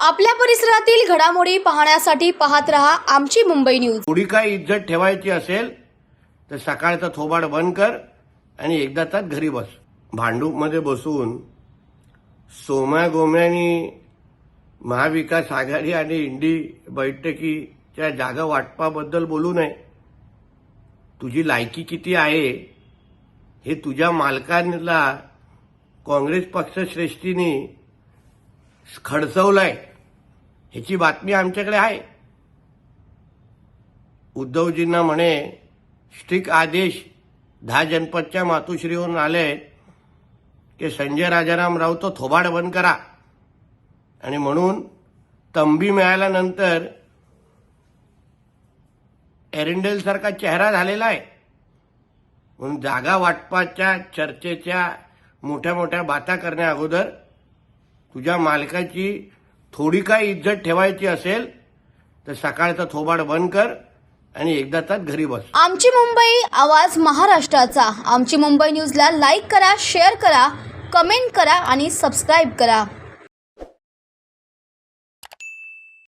आपल्या परिसरातील घडामोडी पाहण्यासाठी पाहत रहा आमची मुंबई न्यूज. थोडी काय इज्जत ठेवायची असेल तर सकाळचा थोबाड बंद कर आणि एकदा तर घरी बस. भांडूपमध्ये बसून सोम्या गोम्यानी महाविकास आघाडी आणि इंडी बैठकीच्या जागा वाटपाबद्दल बोलू नये. तुझी लायकी किती आहे हे तुझ्या मालकांना काँग्रेस पक्षश्रेष्ठीने खडसवलंय. ह्याची बातमी आमच्याकडे आहे. उद्धवजींना म्हणे स्ट्रिक आदेश दहा जनपदच्या मातोश्रीवरून आले की संजय राजाराम राऊत तो थोबाड बंद करा. आणि म्हणून तंबी मिळाल्यानंतर एरिंडेल सारखा चेहरा झालेला आहे. म्हणून जागा वाटपाच्या चर्चेच्या मोठ्या मोठ्या बाता करण्या अगोदर तुझ्या मालकाची थोडी काय इज्जत ठेवायची असेल तर सकाळचा थोबाड बंद कर आणि एकदा तर घरी बस. आमची मुंबई आवाज महाराष्ट्राचा. आमची मुंबई न्यूजला लाईक करा शेअर करा कमेंट करा आणि सबस्क्राईब करा.